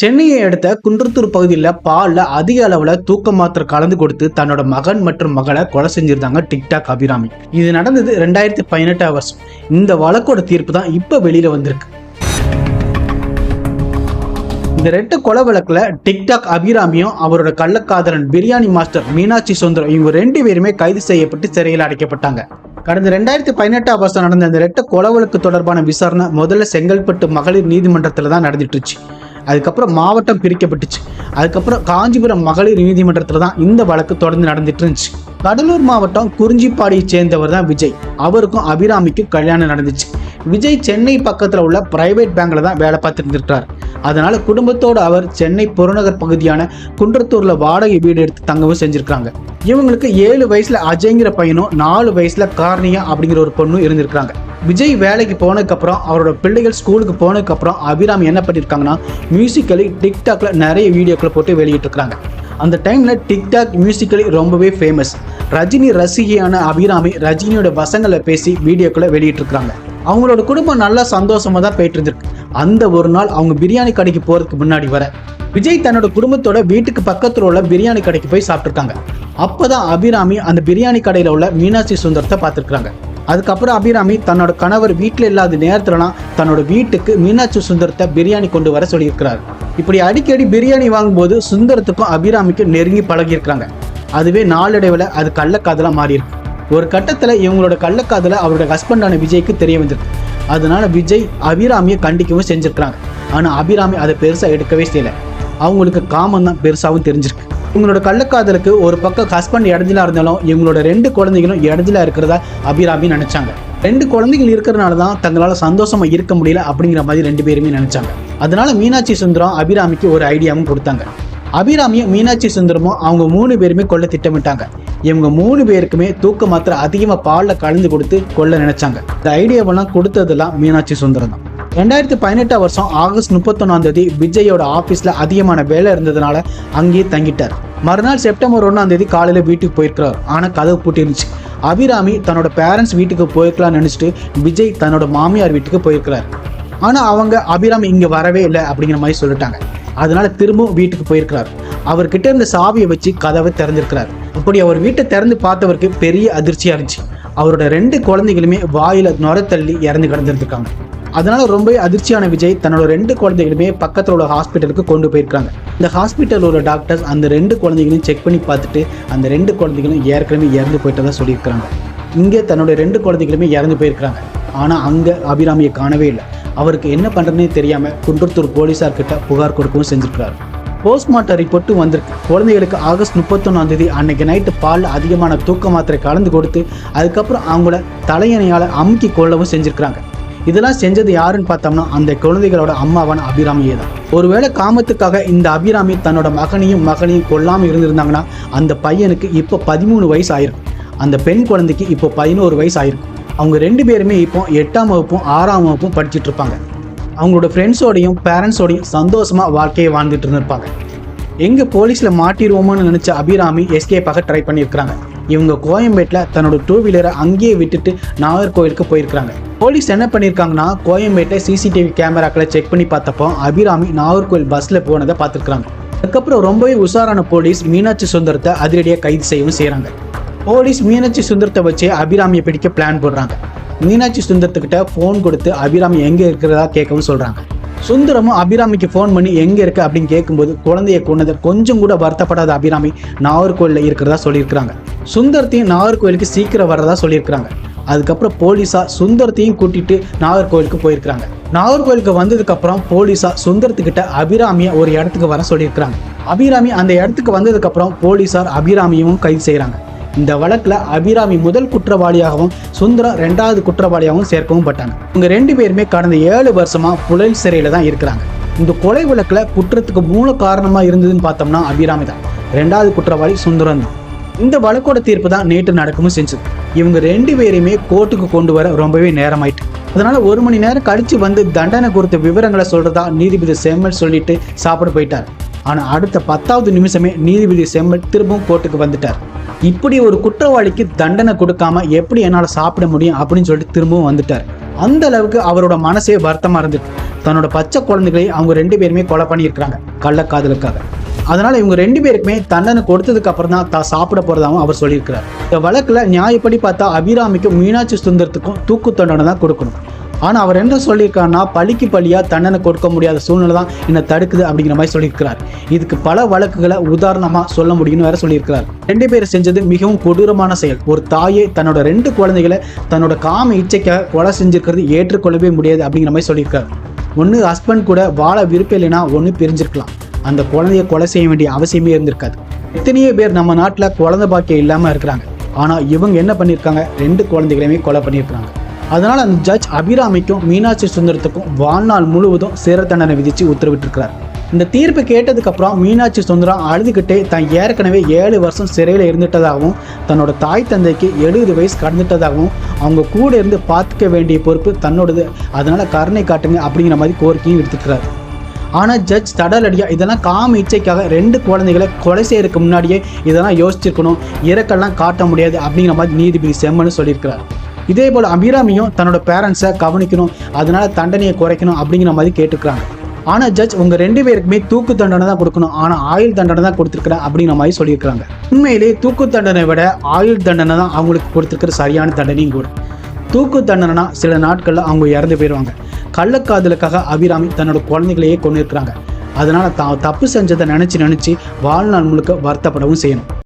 சென்னையை அடுத்த குன்றத்தூர் பகுதியில் பாலில் அதிக அளவில் தூக்க மாத்திரை கலந்து கொடுத்து தன்னோட மகன் மற்றும் மகளை கொலை செஞ்சிருந்தாங்க டிக்டாக் அபிராமி. இது நடந்தது ரெண்டாயிரத்தி பதினெட்டு வருஷம். இந்த வழக்கோட தீர்ப்பு தான் இப்போ வெளியில் வந்திருக்கு. இந்த ரெட்டு கொலை வழக்கில் டிக்டாக் அபிராமியும் அவரோட கள்ளக்காதலன் பிரியாணி மாஸ்டர் மீனாட்சி சுந்தரம் இவங்க ரெண்டு பேருமே கைது செய்யப்பட்டு சிறையில் அடைக்கப்பட்டாங்க. கடந்த ரெண்டாயிரத்தி பதினெட்டாம் வருஷம் நடந்த இந்த ரெட்ட கொலை வழக்கு தொடர்பான விசாரணை முதல்ல செங்கல்பட்டு மகளிர் நீதிமன்றத்தில் தான் நடந்துட்டு அதுக்கப்புறம் மாவட்டம் பிரிக்கப்பட்டுச்சு. அதுக்கப்புறம் காஞ்சிபுரம் மகளிர் நீதிமன்றத்தில் தான் இந்த வழக்கு தொடர்ந்து நடந்துட்டு இருந்துச்சு. கடலூர் மாவட்டம் குறிஞ்சிப்பாடியை சேர்ந்தவர் தான் விஜய். அவருக்கும் அபிராமிக்கும் கல்யாணம் நடந்துச்சு. விஜய் சென்னை பக்கத்தில் உள்ள பிரைவேட் பேங்கில் தான் வேலை பார்த்துருந்துருக்கிறார் இருந்திருக்கார் அதனால குடும்பத்தோடு அவர் சென்னை புறநகர் பகுதியான குன்றத்தூரில் வாடகை வீடு எடுத்து தங்கவும் செஞ்சிருக்காங்க. இவங்களுக்கு ஏழு வயசில் அஜய்ங்கிற பையனும் நாலு வயசில் கார்னியா அப்படிங்கிற ஒரு பொண்ணும் இருந்திருக்காங்க. விஜய் வேலைக்கு போனதுக்கப்புறம் அவரோட பிள்ளைகள் ஸ்கூலுக்கு போனதுக்கப்புறம் அபிராமி என்ன பண்ணியிருக்காங்கன்னா மியூசிக்கலி டிக்டாக்ல நிறைய வீடியோக்களை போட்டு வெளியிட்டிருக்காங்க அந்த டைமில் டிக்டாக் மியூசிக்கலி ரொம்பவே ஃபேமஸ் ரஜினி ரசிகையான அபிராமி ரஜினியோட வசங்களை பேசி வீடியோக்களை வெளியிட்டிருக்காங்க அவங்களோட குடும்பம் நல்லா சந்தோஷமாக தான் போயிட்டு இருந்திருக்கு. அந்த ஒரு நாள் அவங்க பிரியாணி கடைக்கு போகிறதுக்கு முன்னாடி வர விஜய் தன்னோட குடும்பத்தோட வீட்டுக்கு பக்கத்தில் உள்ள பிரியாணி கடைக்கு போய் சாப்பிட்ருக்காங்க அப்போ தான் அபிராமி அந்த பிரியாணி கடையில் உள்ள மீனாட்சி சுந்தரத்தை பார்த்துருக்காங்க அதுக்கப்புறம் அபிராமி தன்னோட கணவர் வீட்டில் இல்லாத நேரத்துலலாம் தன்னோட வீட்டுக்கு மீனாட்சி சுந்தரத்தை பிரியாணி கொண்டு வர சொல்லியிருக்கிறார். இப்படி அடிக்கடி பிரியாணி வாங்கும்போது சுந்தரத்துக்கும் அபிராமிக்கும் நெருங்கி பழகியிருக்கிறாங்க. அதுவே நாளடைவில் அது கள்ளக்காதலாக மாறியிருக்கு. ஒரு கட்டத்தில் இவங்களோட கள்ளக்காதலை அவரோட ஹஸ்பண்டான விஜய்க்கு தெரிய வந்திருக்கு. அதனால விஜய் அபிராமியை கண்டிக்கவும் செஞ்சிருக்கிறாங்க. ஆனால் அபிராமி அதை பெருசாக எடுக்கவே செய்யலை. அவங்களுக்கு காமம் தான் பெருசாகவும் தெரிஞ்சிருக்கு. உங்களோட கள்ளக்காதலுக்கு ஒரு பக்கம் ஹஸ்பண்ட் இடஞ்சிலா இருந்தாலும் இவங்களோட ரெண்டு குழந்தைகளும் இடஞ்சிலா இருக்கிறதா அபிராமி நினச்சாங்க. ரெண்டு குழந்தைகள் இருக்கிறனால தான் தங்களால் சந்தோஷமாக இருக்க முடியல அப்படிங்கிற மாதிரி ரெண்டு பேருமே நினச்சாங்க. அதனால மீனாட்சி சுந்தரம் அபிராமிக்கு ஒரு ஐடியாவும் கொடுத்தாங்க. அபிராமியும் மீனாட்சி சுந்தரமும் அவங்க மூணு பேருமே கொல்ல திட்டமிட்டாங்க. இவங்க மூணு பேருக்குமே தூக்க மாத்திரை அதிகமாக பாலில் கலந்து கொடுத்து கொல்ல நினைச்சாங்க. இந்த ஐடியாவெல்லாம் கொடுத்ததெல்லாம் மீனாட்சி சுந்தரம் தான் ரெண்டாயிரத்தி பதினெட்டாம் வருஷம் ஆகஸ்ட் முப்பத்தொன்னாம் தேதி விஜயோட ஆஃபீஸில் அதிகமான வேலை இருந்ததுனால அங்கேயே தங்கிட்டார். மறுநாள் செப்டம்பர் ஒன்றாம் தேதி காலையில் வீட்டுக்கு போயிருக்கிறார். ஆனால் கதவு பூட்டிருந்துச்சு. அபிராமி தன்னோட பேரண்ட்ஸ் வீட்டுக்கு போயிருக்கலாம்னு நினச்சிட்டு விஜய் தன்னோட மாமியார் வீட்டுக்கு போயிருக்கிறார். ஆனால் அவங்க அபிராமி இங்கே வரவே இல்லை அப்படிங்கிற மாதிரி சொல்லிட்டாங்க. அதனால திரும்பவும் வீட்டுக்கு போயிருக்கிறார். அவர்கிட்ட இருந்த சாவியை வச்சு கதவை திறந்திருக்கிறார். அப்படி அவர் வீட்டை திறந்து பார்த்தவருக்கு பெரிய அதிர்ச்சியாக இருந்துச்சு. அவரோட ரெண்டு குழந்தைகளுமே வாயில நுர தள்ளி இறந்து கிடந்திருந்துருக்காங்க. அதனால ரொம்ப அதிர்ச்சியான விஜய் தன்னோட ரெண்டு குழந்தைகளுமே பக்கத்தில் உள்ள ஹாஸ்பிட்டலுக்கு கொண்டு போயிருக்காங்க. இந்த ஹாஸ்பிட்டல் உள்ள டாக்டர்ஸ் அந்த ரெண்டு குழந்தைகளையும் செக் பண்ணி பார்த்துட்டு அந்த ரெண்டு குழந்தைகளும் ஏற்கனவே இறந்து போயிட்டதா சொல்லியிருக்கிறாங்க. இங்கே தன்னோட ரெண்டு குழந்தைகளுமே இறந்து போயிருக்கிறாங்க. ஆனால் அங்கே அபிராமியை காணவே இல்லை. அவருக்கு என்ன பண்ணுறதுனே தெரியாமல் குன்றத்தூர் போலீஸார் கிட்ட புகார் கொடுக்கவும் செஞ்சிருக்கிறார். போஸ்ட்மார்ட்டம் ரிப்போர்ட்டும் வந்திருக்கு. குழந்தைகளுக்கு ஆகஸ்ட் முப்பத்தொன்னாம் தேதி அன்னைக்கு நைட்டு பாலில் அதிகமான தூக்க மாத்திரை கலந்து கொடுத்து அதுக்கப்புறம் அவங்கள தலையணையால் அமுக்கி கொள்ளவும் செஞ்சுருக்கிறாங்க. இதெல்லாம் செஞ்சது யாருன்னு பார்த்தோம்னா அந்த குழந்தைகளோட அம்மாவான அபிராமியே தான். ஒருவேளை காமத்துக்காக இந்த அபிராமி தன்னோட மகனையும் மகனையும் கொல்லாமல் இருந்திருந்தாங்கன்னா அந்த பையனுக்கு இப்போ பதிமூணு வயசு ஆயிருக்கும் அந்த பெண் குழந்தைக்கு இப்போ பதினோரு வயசு ஆயிருக்கும் அவங்க ரெண்டு பேருமே இப்போ எட்டாம் வகுப்பும் ஆறாம் வகுப்பும் படிச்சுட்டு இருப்பாங்க. அவங்களோட ஃப்ரெண்ட்ஸோடையும் பேரண்ட்ஸோடையும் சந்தோஷமாக வாழ்க்கையை வாழ்ந்துட்டு இருந்திருப்பாங்க. எங்கே போலீஸில் மாட்டிடுவோமோன்னு நினச்ச அபிராமி எஸ்கேப்பாக ட்ரை பண்ணியிருக்கிறாங்க. இவங்க கோயம்பேட்டில் தன்னோட டூ வீலரை அங்கேயே விட்டுட்டு நாகர்கோவிலுக்கு போயிருக்கிறாங்க. போலீஸ் என்ன பண்ணியிருக்காங்கன்னா கோயம்பேட்டை சிசிடிவி கேமராக்களை செக் பண்ணி பார்த்தப்போ அபிராமி நாகர்கோவில் பஸ்ஸில் போனதை பார்த்துருக்காங்க அதுக்கப்புறம் ரொம்பவே உஷாரான போலீஸ் மீனாட்சி சுந்தரத்தை அதிரடியாக கைது செய்யவும் செய்கிறாங்க போலீஸ் மீனாட்சி சுந்தரத்தை வச்சு அபிராமியை பிடிக்க பிளான் போடுறாங்க. மீனாட்சி சுந்தரத்துக்கிட்ட ஃபோன் கொடுத்து அபிராமி எங்கே இருக்கிறதா கேட்கவும் சொல்கிறாங்க சுந்தரமும் அபிராமிக்கு ஃபோன் பண்ணி எங்கே இருக்கு? அப்படின்னு கேட்கும்போது குழந்தைய கொண்டது கொஞ்சம் கூட வருத்தப்படாத அபிராமி நாகர்கோவிலில் இருக்கிறதா சொல்லியிருக்கிறாங்க. சுந்தரத்தையும் நாகர்கோவிலுக்கு சீக்கிரம் வர்றதா சொல்லியிருக்கிறாங்க. அதுக்கப்புறம் போலீஸாக சுந்தரத்தையும் கூட்டிட்டு நாகர்கோவிலுக்கு போயிருக்கிறாங்க. நாகர்கோவிலுக்கு வந்ததுக்கப்புறம் போலீஸாக சுந்தரத்துக்கிட்ட அபிராமியை ஒரு இடத்துக்கு வர சொல்லியிருக்கிறாங்க. அபிராமி அந்த இடத்துக்கு வந்ததுக்கப்புறம் போலீஸார் அபிராமியும் கைது செய்கிறாங்க. இந்த வழக்கில் அபிராமி முதல் குற்றவாளியாகவும் சுந்தரம் ரெண்டாவது குற்றவாளியாகவும் சேர்க்கவும் பட்டாங்க. இவங்க ரெண்டு பேருமே கடந்த ஏழு வருஷமாக புழல் சிறையில் தான் இருக்கிறாங்க. இந்த கொலை வழக்கில் குற்றத்துக்கு மூல காரணமாக இருந்ததுன்னு பார்த்தோம்னா அபிராமி தான். ரெண்டாவது குற்றவாளி சுந்தரம் தான். இந்த வழக்கோட தீர்ப்பு தான் நேற்று நடக்கவும் செஞ்சது. இவங்க ரெண்டு பேரையுமே கோர்ட்டுக்கு கொண்டு வர ரொம்பவே நேரமாயிட்டு. அதனால ஒரு மணி நேரம் கழிச்சு வந்து தண்டனை குறித்த விவரங்களை சொல்றதா நீதிபதி செம்மல் சொல்லிட்டு சாப்பிட போயிட்டார். ஆனால் அடுத்த பத்தாவது நிமிஷமே நீதிபதி செம்மல் திரும்பவும் கோர்ட்டுக்கு வந்துட்டார். இப்படி ஒரு குற்றவாளிக்கு தண்டனை கொடுக்காம எப்படி என்னால் சாப்பிட முடியும் அப்படின்னு சொல்லிட்டு திரும்பவும் வந்துட்டார். அந்த அளவுக்கு அவரோட மனசே வருத்தமாக இருந்துட்டு. தன்னோட பச்சை குழந்தைகளை அவங்க ரெண்டு பேருமே கொலை பண்ணியிருக்கிறாங்க கள்ளக்காதலுக்காக. அதனால இவங்க ரெண்டு பேருக்குமே தண்டனை கொடுத்ததுக்கு அப்புறம் தான் தான் சாப்பிட போறதாகவும் அவர் சொல்லியிருக்கிறார். இந்த வழக்கில் நியாயப்படி பார்த்தா அபிராமிக்கும் மீனாட்சி சுந்தரத்துக்கும் தூக்கு தண்டனை தான் கொடுக்கணும். ஆனால் அவர் என்ன சொல்லியிருக்காருன்னா பழிக்கு பழியா தண்டனை கொடுக்க முடியாத சூழ்நிலை தான் என்னை தடுக்குது அப்படிங்கிற மாதிரி சொல்லியிருக்கிறார். இதுக்கு பல வழக்குகளை உதாரணமாக சொல்ல முடியும்னு வேற சொல்லியிருக்கிறார். ரெண்டு பேரும் செஞ்சது மிகவும் கொடூரமான செயல். ஒரு தாயே தன்னோட ரெண்டு குழந்தைகளை தன்னோட காம இச்சைக்காக கொலை செஞ்சிருக்கிறது ஏற்றுக்கொள்ளவே முடியாது அப்படிங்கிற மாதிரி சொல்லியிருக்காரு. ஒன்று ஹஸ்பண்ட் கூட வாழ விருப்பம் இல்லைன்னா ஒன்று பிரிஞ்சிருக்கலாம். அந்த குழந்தைய கொலை செய்ய வேண்டிய அவசியமே இருந்திருக்காது. எத்தனையோ பேர் நம்ம நாட்டில் குழந்தை பாக்கியம் இல்லாமல் இருக்கிறாங்க. ஆனால் இவங்க என்ன பண்ணியிருக்காங்க ரெண்டு குழந்தைகளையுமே கொலை பண்ணியிருக்காங்க அதனால் அந்த ஜட்ஜ் அபிராமிக்கும் மீனாட்சி சுந்தரத்துக்கும் வாழ்நாள் முழுவதும் சிறை தண்டனை விதித்து உத்தரவிட்டிருக்கிறார். இந்த தீர்ப்பு கேட்டதுக்கப்புறம் மீனாட்சி சுந்தரம் அழுதுகிட்டே தான் ஏற்கனவே ஏழு வருஷம் சிறையில் இருந்துட்டதாகவும் தன்னோட தாய் தந்தைக்கு எழுபது வயசு கடந்துட்டதாகவும் அவங்க கூட இருந்து பார்த்துக்க வேண்டிய பொறுப்பு தன்னோடது. அதனால் கருணை காட்டுங்க அப்படிங்கிற மாதிரி கோரிக்கையும் விடுத்துக்கிறார் ஆனால் ஜட்ஜ் தடலடியா இதெல்லாம் காம இச்சைக்காக ரெண்டு குழந்தைகளை கொலை செய்யறதுக்கு முன்னாடியே இதெல்லாம் யோசிச்சிருக்கணும். இறக்கெல்லாம் காட்ட முடியாது அப்படிங்கிற மாதிரி நீதிபதி செம்மன்னு சொல்லியிருக்கிறார். இதே போல் அபிராமியும் தன்னோட பேரண்ட்ஸை கவனிக்கணும். அதனால தண்டனையை குறைக்கணும் அப்படிங்கிற மாதிரி கேட்டுக்கிறாங்க. ஆனால் ஜட்ஜ் உங்கள் ரெண்டு பேருக்குமே தூக்கு தண்டனை தான் கொடுக்கணும். ஆனால் ஆயுள் தண்டனை தான் கொடுத்துருக்குறேன் அப்படிங்கிற மாதிரி சொல்லியிருக்கிறாங்க. உண்மையிலேயே தூக்கு தண்டனை விட ஆயுள் தண்டனை தான் அவங்களுக்கு கொடுத்துருக்கிற சரியான தண்டனையும் கூட. தூக்கு தண்டனைனா சில நாட்களில் அவங்க இறந்து போயிடுவாங்க கள்ளக்காதலுக்காக அபிராமி தன்னோட குழந்தைகளையே கொண்டு இருக்கிறாங்க அதனால் தான் தப்பு செஞ்சதை நினச்சி நினச்சி வாழ்நாள் முழுக்க வருத்தப்படவும் செய்யணும்.